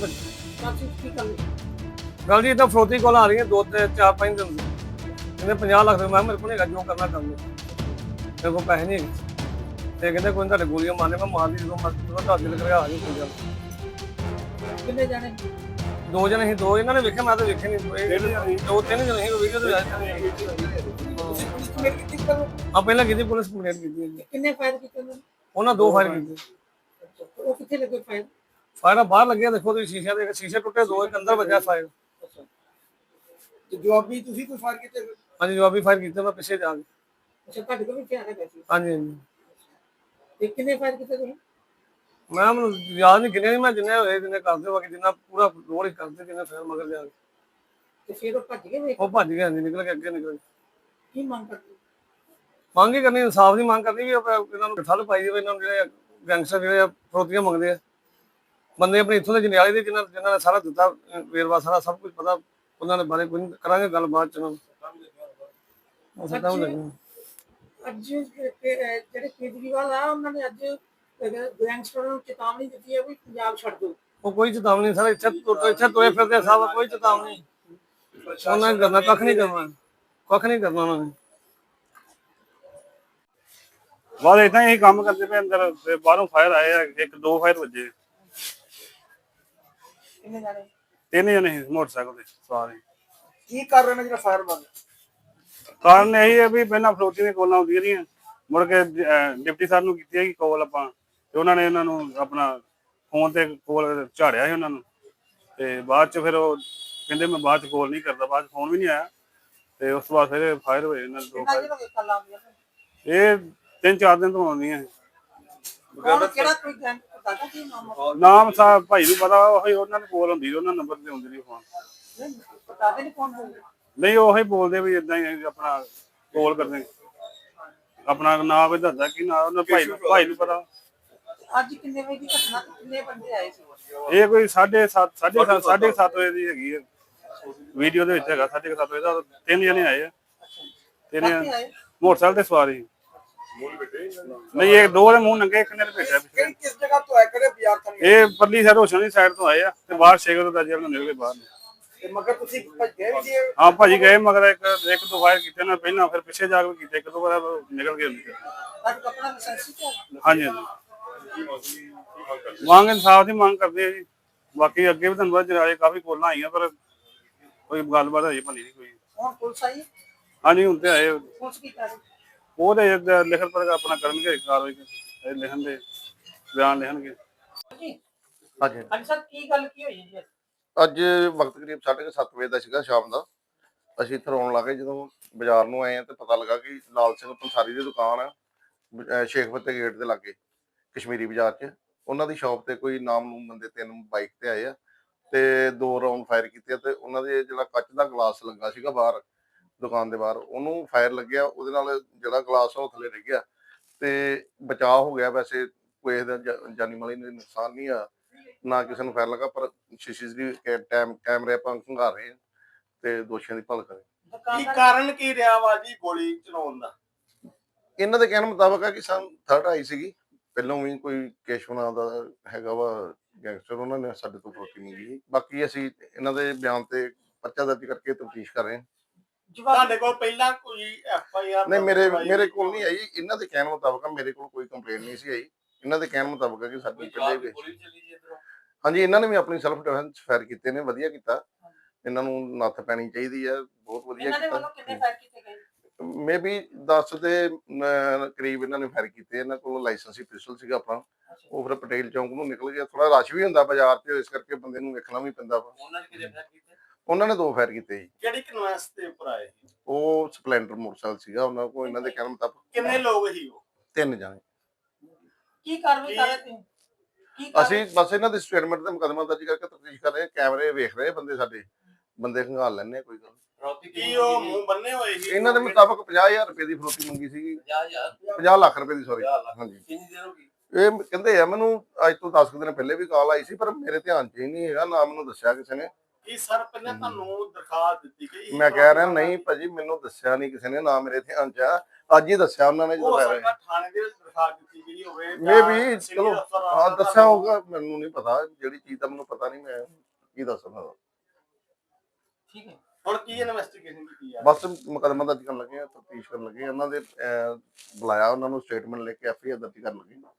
ਕਾਫੀ ਕੀ ਗੱਲ ਜੀ ਇਦਾਂ ਫਰੋਤੀ ਕੋਲ ਆ ਰਹੀਆਂ ਦੋ ਤੇ ਚਾਰ ਪੰਜ ਦਿਨ। ਦੀ। ਕਹਿੰਦੇ 50 ਲੱਖ ਰੁਪਏ ਮੇਰੇ ਕੋਲ ਨਹੀਂ ਹੈਗਾ ਜੋ ਕਰਨਾ ਕਰ ਲਓ। ਮੇਰੇ ਕੋਲ ਪੈਸੇ ਨਹੀਂ ਹੈਗੇ। ਤੇ ਕਹਿੰਦੇ ਕੋਈ ਨੀ ਤੁਹਾਡੇ ਗੋਲੀਆਂ ਮਾਰਨੇ ਮੈਂ ਮਾਰ ਲਈ ਜਦੋਂ ਮੈਂ ਜਦੋਂ ਤੁਹਾਡਾ ਦਿਲ ਕਰਿਆ ਆ ਜੀ ਕੋਈ ਗੱਲ। ਨੀ। ਕਿੰਨੇ ਜਾਣੇ? ਦੋ ਜਣੇ ਸੀ ਦੋ ਇਹਨਾਂ ਨੇ ਵੇਖਿਆ ਮੈਂ ਤਾਂ ਵੇਖਿਆ ਨਹੀਂ। ਦੋ ਤਿੰਨ ਜਣੇ ਸੀ ਵੀਡੀਓ ਤੇ ਆਏ ਤੁਸੀਂ ਪੁਲਿਸ ਕੰਪਲੇਂਟ ਕੀਤੀ ਕਰੋ ਆ ਪਹਿਲਾਂ ਕੀਤੀ ਪੁਲਿਸ ਕੰਪਲੇਂਟ ਕੀਤੀ ਹੈ ਜੀ। ਕਿੰਨੇ ਫਾਇਰ ਕੀਤੇ ਨੇ? ਉਹਨਾਂ ਦੋ ਫਾਇਰ ਕੀਤੇ। ਉਹ ਕਿੱਥੇ ਲੱਗੇ ਫਾਇਰ ਫਾਇਰ ਬਾਹਰ ਲੱਗਿਆ ਦੇਖੋ ਤੁਸੀਂ ਸ਼ੀਸ਼ੇ ਦੇ ਸ਼ੀਸ਼ੇ ਟੁੱਟੇ ਦੋ ਇੱਕ ਅੰਦਰ ਵੱਜਿਆ ਫਾਇਰ ਤੇ ਜਵਾਬੀ ਤੁਸੀਂ ਕੋਈ ਫਾਇਰ ਕੀਤੇ ਹਾਂਜੀ ਜਵਾਬੀ ਫਾਇਰ ਕੀਤੇ ਮੈਂ ਪਿੱਛੇ ਜਾ ਕੇ। ਅੱਛਾ ਤੁਹਾਡੇ ਕੋਲ ਵੀ ਧਿਆਨ ਹੈ ਵੈਸੇ ਹਾਂਜੀ ਹਾਂਜੀ। ਤੇ ਕਿੰਨੇ ਫਾਇਰ ਕੀਤੇ ਤੁਸੀਂ? ਮੈਂ ਮੈਨੂੰ ਯਾਦ ਨਹੀਂ ਕਿੰਨੇ ਮੈਂ ਜਿੰਨੇ ਹੋਏ ਜਿੰਨੇ ਕਰਦੇ ਬਾਕੀ ਜਿੰਨਾ ਪੂਰਾ ਰੋਲ ਹੀ ਕਰਦੇ ਜਿੰਨੇ ਫੇਰ ਮਗਰ ਜਾ ਕੇ। ਤੇ ਫਿਰ ਉਹ ਭੱਜ ਗਏ ਉਹ ਭੱਜ ਗਏ ਹਾਂਜੀ ਨਿਕਲ ਕੇ ਅੱਗੇ ਨਿਕਲ ਗਏ। ਕੀ ਮੰਗ ਕਰਦੇ? ਮੰਗ ਹੀ ਕਰਨੀ ਇਨਸਾਫ ਦੀ ਮੰਗ ਕਰਨੀ ਵੀ ਆਪਾਂ ਇਹਨਾਂ ਨੂੰ ਠੱਲ ਪਾਈ ਜਾਵੇ ਇਹਨਾਂ ਨੂੰ ਜਿਹੜੇ ਗੈਂਗਸਟਰ ਜਿਹੜੇ ਆ ਫਰੋਤੀਆਂ ਮੰਗਦੇ ਆ। ਬੰਦੇ ਆਪਣੇ ਇੱਥੋਂ ਦੇ ਜਨਿਆਲੇ ਦੇ ਜਿਨ੍ਹਾਂ ਜਿਨ੍ਹਾਂ ਨੇ ਸਾਰਾ ਦਿੱਤਾ ਵੇਰਵਾ ਸਾਰਾ ਸਭ ਕੁਝ ਪਤਾ ਉਹਨਾਂ ਦੇ ਬਾਰੇ ਕੋਈ ਕਰਾਂਗੇ ਗੱਲਬਾਤ ਚ ਉਹਨਾਂ ਨੂੰ ਉਹ ਸਦਾ ਲੱਗਣਾ ਅੱਜ ਜਿਹੜੇ ਕੇਜਰੀਵਾਲ ਆ ਉਹਨਾਂ ਨੇ ਅੱਜ ਗੈਂਗਸਟਰਾਂ ਨੂੰ ਚੇਤਾਵਨੀ ਦਿੱਤੀ ਹੈ ਵੀ ਪੰਜਾਬ ਛੱਡ ਦਿਓ। ਉਹ ਕੋਈ ਚੇਤਾਵਨੀ ਨਹੀਂ ਸਾਰੇ ਇੱਥੇ ਤੁਰ ਇੱਥੇ ਤੁਰੇ ਫਿਰਦੇ ਸਭ ਕੋਈ ਚੇਤਾਵਨੀ ਨਹੀਂ। ਉਹਨਾਂ ਨੇ ਕਰਨਾ ਕੱਖ ਨਹੀਂ ਕਰਨਾ ਕੱਖ ਨਹੀਂ ਕਰਨਾ ਉਹਨਾਂ ਨੇ। ਬਾਅਦ ਇਦਾਂ ਹੀ ਕੰਮ ਕਰਦੇ ਪਏ ਅੰਦਰ ਬਾਹਰੋਂ ਫਾਇਰ ਆਏ ਆ ਇੱਕ ਦੋ ਫਾਇਰ ਵੱਜੇ। ਕਿੰਨੇ ਜਾਣੇ? ਤਿੰਨ ਜਣੇ ਸੀ ਮੋਟਰਸਾਈਕਲ ਤੇ ਸਾਰੇ ਕੀ ਕਰ ਰਹੇ ਨੇ ਜਿਹੜਾ ਫਾਇਰ ਮਾਰ ਕਾਰਨ ਇਹੀ ਹੈ ਵੀ ਪਹਿਲਾਂ ਫਰੋਤੀ ਦੀਆਂ ਕੋਲਾਂ ਆਉਂਦੀਆਂ ਰਹੀਆਂ। ਮੁੜ ਕੇ ਅਹ, ਡਿਪਟੀ ਸਾਹਿਬ ਨੂੰ ਕੀਤੀ ਹੈਗੀ ਕੋਲ ਆਪਾਂ। ਤੇ ਉਹਨਾਂ ਨੇ ਉਹਨਾਂ ਨੂੰ ਆਪਣਾ ਫੋਨ ਤੇ ਕੋਲ ਝਾੜਿਆ ਸੀ ਉਹਨਾਂ ਨੂੰ। ਤੇ ਬਾਅਦ ਚ ਫਿਰ ਉਹ ਕਹਿੰਦੇ ਮੈਂ ਬਾਅਦ ਚ ਕੋਲ ਨਹੀਂ ਕਰਦਾ ਬਾਅਦ ਚ ਫੋਨ ਵੀ ਨਹੀਂ ਆਇਆ। ਤੇ ਉਸ ਤੋਂ ਬਾਅਦ ਫਿਰ ਫਾਇਰ ਹੋਏ ਇਹਨਾਂ ਦੇ ਦੋ ਕਿੰਨਾ fire। ਜਿਹੜਾ ਕੱਲ ਆਉਂਦੀਆਂ ਨੇ? ਇਹ ਤਿੰਨ ਚਾਰ ਦਿਨ ਤੋਂ ਆਉਂਦੀਆਂ ਕੌਣ ਕਿਹੜਾ ਕੋਈ ਗੈਂਗ ਨਾਮ ਸਾਹਿਬ ਭਾਈ ਨੂੰ ਪਤਾ ਉਹੀ ਉਹਨਾਂ ਨੂੰ ਕੋਲ ਹੁੰਦੀ ਉਹਨਾਂ ਨੰਬਰ ਤੇ ਹੁੰਦੀ ਨਹੀਂ ਫੋਨ ਨਹੀਂ, ਪਤਾ ਨਹੀਂ ਕੌਣ ਹੋਊਗਾ? ਨਹੀਂ ਉਹੀ ਬੋਲਦੇ ਵੀ ਇਦਾਂ ਹੀ ਆਪਣਾ ਕੋਲ ਕਰਦੇ ਆਪਣਾ ਨਾਮ ਵੀ ਦੱਸਦਾ ਕਿ ਨਾ ਉਹਨਾਂ ਭਾਈ ਨੂੰ ਭਾਈ ਨੂੰ ਪਤਾ। ਅੱਜ ਕਿੰਨੇ ਵਜੇ ਦੀ ਘਟਨਾ ਕਿੰਨੇ ਬੰਦੇ ਆਏ ਸੀ? ਇਹ ਕੋਈ 7:30 7:30 7:30 ਵਜੇ ਦੀ ਹੈਗੀ ਹੈ ਵੀਡੀਓ ਦੇ ਵਿੱਚ ਹੈਗਾ 7:30 ਵਜੇ ਦਾ ਤਿੰਨ ਜਣੇ ਆਏ ਆ। ਤਿੰਨ ਰਾਤੀ ਜਣੇ। ਆਏ? ਮੋਟਰਸਾਈਕਲ ਤੇ ਸਵਾਰੀ। ਨਹੀਂ ਇਹ ਦੋ ਦੇ ਮੂੰਹ ਨੰਗੇ ਇੱਕ ਨੇ ਭੇਜਿਆ ਪਿੱਛੇ। ਕਿਸ ਜਗ੍ਹਾ ਤੋਂ ਆਏ ਕਿਹੜੇ ਬਾਜ਼ਾਰ ਤੋਂ ਇਹ ਪਰਲੀ ਸਾਈਡ ਹੋਸ਼ਨ ਦੀ ਸਾਈਡ ਤੋਂ ਆਏ ਆ ਤੇ ਬਾਹਰ ਸ਼ੇਗਰ ਦਾ ਜੇਲ੍ਹ ਨੂੰ ਨਿਕਲੇ ਬਾਹਰ ਨੂੰ। ਤੇ ਮਗਰ ਤੁਸੀਂ ਭੱਜ ਗਏ ਵੀ ਜੀ ਹਾਂ ਭਾਜੀ ਗਏ ਮਗਰ ਇੱਕ ਇੱਕ ਦੋ ਵਾਰ ਕੀਤੇ ਨਾ ਪਹਿਲਾਂ ਫਿਰ ਪਿੱਛੇ ਜਾ ਕੇ ਕੀਤੇ ਇੱਕ ਦੋ ਵਾਰ ਨਿਕਲ ਗਏ ਹੁੰਦੇ ਤੁਹਾਡਾ ਆਪਣਾ ਲਾਇਸੈਂਸ ਸੀ ਕਿਆ ਹਾਂਜੀ ਹਾਂਜੀ। ਮੰਗ ਇਨਸਾਫ ਦੀ ਮੰਗ ਕਰਦੇ ਆ ਜੀ। ਬਾਕੀ ਅੱਗੇ ਵੀ ਤੁਹਾਨੂੰ ਪਤਾ ਜਰਾਏ ਕਾਫੀ ਕੋਲਾਂ ਆਈਆਂ ਪਰ ਕੋਈ ਗੱਲਬਾਤ ਹਜੇ ਬਣੀ ਨਹੀਂ ਕੋਈ। ਹੁਣ ਪੁਲਿਸ ਆਈ? ਹਾਂਜੀ ਹੁਣ ਤੇ ਆਏ। ਪੁਲਿਸ ਕੀ ਕਰ ਰਹੀ? ਉਹਦੇ ਲਿਖਣ ਪਰ ਆਪਣਾ ਕਰਨਗੇ ਕਾਰਵਾਈ ਇਹ ਲਿਖਣ ਦੇ ਬਿਆਨ ਲਿਖਣਗੇ। ਜੀ ਹਾਂਜੀ। ਹਾਂਜੀ ਸਰ ਕੀ ਗੱਲ ਕੀ ਹੋਈ ਜੀ? ਅੱਜ ਵਕਤ ਕਰੀਬ 7:30 ਵਜੇ ਦਾ ਸੀਗਾ ਸ਼ਾਮ ਦਾ। ਅਸੀਂ ਇੱਥੇ ਆਉਣ ਲੱਗੇ ਜਦੋਂ ਬਾਜ਼ਾਰ ਨੂੰ ਆਏ ਆ ਤੇ ਪਤਾ ਲੱਗਾ ਕਿ ਲਾਲ ਸਿੰਘ ਪੰਸਾਰੀ ਦੀ ਦੁਕਾਨ ਆ ਸ਼ੇਖ ਫਤਿਹ ਗੇਟ ਦੇ ਲਾਗੇ ਕਸ਼ਮੀਰੀ ਬਾਜ਼ਾਰ 'ਚ। ਉਹਨਾਂ ਦੀ ਸ਼ਾਪ ਤੇ ਕੋਈ ਨਾਮ ਨੂੰ ਬੰਦੇ ਤਿੰਨ ਬਾਈਕ ਤੇ ਆਏ ਆ ਤੇ ਦੋ ਰਾਉਂਡ ਫਾਇਰ ਕੀਤੇ ਤੇ ਉਹਨਾਂ ਦੇ ਜਿਹੜਾ ਕੱਚ ਦਾ ਗਲਾਸ ਲੱਗਾ ਸੀਗਾ ਬਾਹਰ ਦੁਕਾਨ ਦੇ ਬਾਹਰ ਉਹਨੂੰ ਫਾਇਰ ਲੱਗਿਆ ਉਹਦੇ ਨਾਲ ਜਿਹੜਾ ਗਲਾਸ ਉਹ ਥੱਲੇ ਡਿੱਗ ਗਿਆ ਤੇ ਬਚਾਅ ਹੋ ਗਿਆ ਵੈਸੇ ਕੋਈ ਜਾ- ਜਾਨੀ ਮਾਲੀ ਨੁਕਸਾਨ ਨਹੀਂ ਆ ਨਾ ਕਿਸੇ ਨੂੰ ਫਾਇਰ ਲੱਗਾ ਪਰ ਸੀਸੀਟੀਵੀ ਟੈਮ ਕੈਮਰੇ ਆਪਾਂ ਖੰਗਾਰ ਰਹੇ ਤੇ ਦੋਸ਼ੀਆਂ ਦੀ ਭਾਲ ਕਰੇ ਕੀ ਕਾਰਨ ਕੀ ਰਿਹਾ ਵਾ ਜੀ ਗੋਲੀ ਚਲਾਉਣ ਦਾ? ਇਹਨਾਂ ਦੇ ਕਹਿਣ ਮੁਤਾਬਕ ਆ ਕਿ ਸਾਨੂੰ ਥਰਡ ਆਈ ਸੀਗੀ। ਪਹਿਲਾਂ ਵੀ ਕੋਈ ਕੇਸ਼ਵ ਨਾਂ ਦਾ ਹੈਗਾ ਵਾ ਗੈਂਗਸਟਰ ਉਹਨਾਂ ਨੇ ਸਾਡੇ ਤੋਂ ਫਰੋਤੀ ਮੰਗੀ। ਬਾਕੀ ਅਸੀਂ ਇਹਨਾਂ ਦੇ ਬਿਆਨ ਤੇ ਪਰਚਾ ਦਰਜ ਕਰਕੇ ਤਫਤੀਸ਼ ਕਰ ਰਹੇ ਹਾਂ। ਤੁਹਾਡੇ ਕੋਲ ਪਹਿਲਾਂ ਕੋਈ ਐਫ ਆਈ ਆਰ ਨਹੀਂ ਮੇਰੇ ਮੇਰੇ ਕੋਲ ਨਹੀਂ ਆਈ। ਇਹਨਾਂ ਦੇ ਕਹਿਣ ਮੁਤਾਬਕ ਮੇਰੇ ਕੋਲ ਕੋਈ ਕੰਪਲੇਂਟ ਨਹੀਂ ਸੀ ਆਈ। ਇਹਨਾਂ ਦੇ ਕਹਿਣ ਮੁਤਾਬਕ ਆ ਕਿ ਸਾਡੀ ਪਹਿਲੇ ਵੀ ਹਾਂਜੀ ਇਹਨਾਂ ਨੇ ਵੀ ਆਪਣੀ ਸੈਲਫ ਡਿਫੈਂਸ ਫਾਇਰ ਕੀਤੇ ਨੇ ਵਧੀਆ ਕੀਤਾ। ਇਹਨਾਂ ਨੂੰ ਨੱਥ ਪੈਣੀ ਚਾਹੀਦੀ ਹੈ ਬਹੁਤ ਵਧੀਆ ਇਹਨਾਂ ਦੇ ਕੀਤਾ। ਵੱਲੋਂ ਕਿੰਨੇ ਫਾਇਰ ਕੀਤੇ ਗਏ? ਮੇਬੀ 10 ਦੇ ਕਰੀਬ ਇਹਨਾਂ ਨੇ ਫਾਇਰ ਕੀਤੇ। ਇਹਨਾਂ ਕੋਲ ਲਾਇਸੈਂਸੀ ਪਿਸਟਲ ਸੀਗਾ ਆਪਣਾ। ਉਹ ਫਿਰ ਪਟੇਲ ਚੌਂਕ ਨੂੰ ਨਿਕਲ ਗਿਆ। ਥੋੜਾ ਰਸ਼ ਵੀ ਹੁੰਦਾ ਬਾਜ਼ਾਰ 'ਚ ਇਸ ਕਰਕੇ ਬੰਦੇ ਨੂੰ ਵੇਖਣਾ ਵੀ ਪੈਂਦਾ ਵਾ। ਉਹਨਾਂ ਨੇ ਕਿਹਦੇ ਫੈਰ ਕੀਤੇ? ਉਹਨਾਂ ਨੇ ਦੋ ਫਾਇਰ ਕੀਤੇ ਜੀ। ਕਿਹੜੀ ਕਨਵੈਂਸ ਦੇ ਉੱਪਰ ਆਏ? ਉਹ ਸਪਲੈਂਡਰ ਮੋਟਰਸਾਈਕਲ ਸੀਗਾ ਉਹਨਾਂ ਕੋਲ। ਇਹਨਾਂ ਦੇ ਕਹਿਣ ਮੁਤਾਬਕ। ਕਿੰਨੇ ਲੋਕ ਸੀ ਉਹ? ਤਿੰਨ ਜਾਣੇ। ਕੀ ਕਾਰਵਾਈ ਕਰ ਰਹੇ ਤੁਸੀਂ? ਕੀ ਕਾਰਵਾਈ- ਅਸੀਂ ਬਸ ਇਹਨਾਂ ਦੇ ਸਟੇਟਮੈਂਟ ਤੇ ਮੁਕਦਮਾ ਦਰਜ ਕਰਕੇ ਤਫਤੀਸ਼ ਕਰ ਰਹੇ ਹਾਂ। ਕੈਮਰੇ ਵੇਖ ਰਹੇ ਬੰਦੇ ਸਾਡੇ। ਬੰਦੇ ਖੰਗਾਲ ਲੈਣੇ ਆ ਕੋਈ ਗੱਲ ਨੀ। ਕੀ ਉਹ ਮੂੰਹ ਬੰਨੇ ਹੋਏ ਸੀ? ਇਹਨਾਂ ਦੇ ਮੁਤਾਬਕ 50000 ਰੁਪਏ ਦੀ ਫਰੋਤੀ ਮੰਗੀ ਸੀਗੀ। 50 ਲੱਖ ਰੁਪਏ ਦੀ ਸੌਰੀ ਹਾਂਜੀ। ਕਿੰਨੀ ਦੇਰ ਹੋ ਗਈ? ਇਹ ਕਹਿੰਦੇ ਆ ਮੈਨੂੰ ਅੱਜ ਤੋਂ 10 ਦਿਨ ਪਹਿਲੇ ਵੀ ਕਾਲ ਆਈ ਸੀ ਪਰ ਮੇਰੇ ਧਿਆਨ 'ਚ ਹੀ ਨਹੀਂ ਹੈਗਾ ਨਾ ਮੈਨੂੰ ਦੱਸਿਆ ਕਿਸੇ ਨੇ। ਕੀ ਸਰ ਪਹਿਲਾਂ ਤੁਹਾਨੂੰ ਦਰਖਾਸਤ ਦਿੱਤੀ ਗਈ ਮੈਂ ਕਹਿ ਰਿਹਾ ਨਹੀਂ ਭਾਜੀ ਮੈਨੂੰ ਦੱਸਿਆ ਨਹੀਂ ਕਿਸੇ ਨੇ ਨਾ ਮੇਰੇ ਧਿਆਨ 'ਚ ਆ। ਅੱਜ ਹੀ ਦੱਸਿਆ ਉਹਨਾਂ ਨੇ ਜਦੋਂ ਹੋ ਆਏ ਸਕਦਾ ਥਾਣੇ ਦੇ ਵਿੱਚ ਦਰਖਾਸਤ ਦਿੱਤੀ ਗਈ ਹੋਵੇ ਮੇ ਜਾਂ ਵੀ ਚਲੋ ਹਾਂ ਦੱਸਿਆ ਹੋਊਗਾ ਮੈਨੂੰ ਨਹੀਂ ਪਤਾ ਜਿਹੜੀ ਚੀਜ਼ ਦਾ ਮੈਨੂੰ ਪਤਾ ਨਹੀਂ ਮੈਂ ਕੀ ਦੱਸ ਸਕਦਾ ਠੀਕ ਹੈ। ਹੁਣ ਕੀ ਇਨਵੈਸਟੀਗੇਸ਼ਨ ਕੀਤੀ ਆ ਬਸ ਮੁਕਦਮਾ ਦਰਜ ਕਰਨ ਲੱਗੇ ਆ ਤਫਤੀਸ਼ ਕਰਨ ਲੱਗੇ ਆ ਉਹਨਾਂ ਦੇ ਅਹ, ਬੁਲਾਇਆ ਉਹਨਾਂ ਨੂੰ ਸਟੇਟਮੈਂਟ ਲੈ ਕੇ ਐਫਆਈਆਰ ਦਰਜ ਕਰਨ ਲੱਗੇ ਆ।